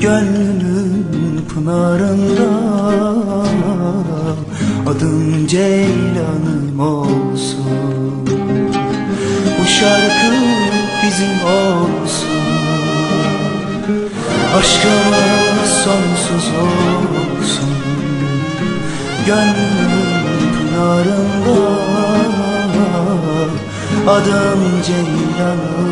Gönlünün pınarında. Adım Ceylanım olsun. Bu şarkı bizim olsun. Aşkımız sonsuz olsun. Gönlümün pınarında. Adım Ceylanım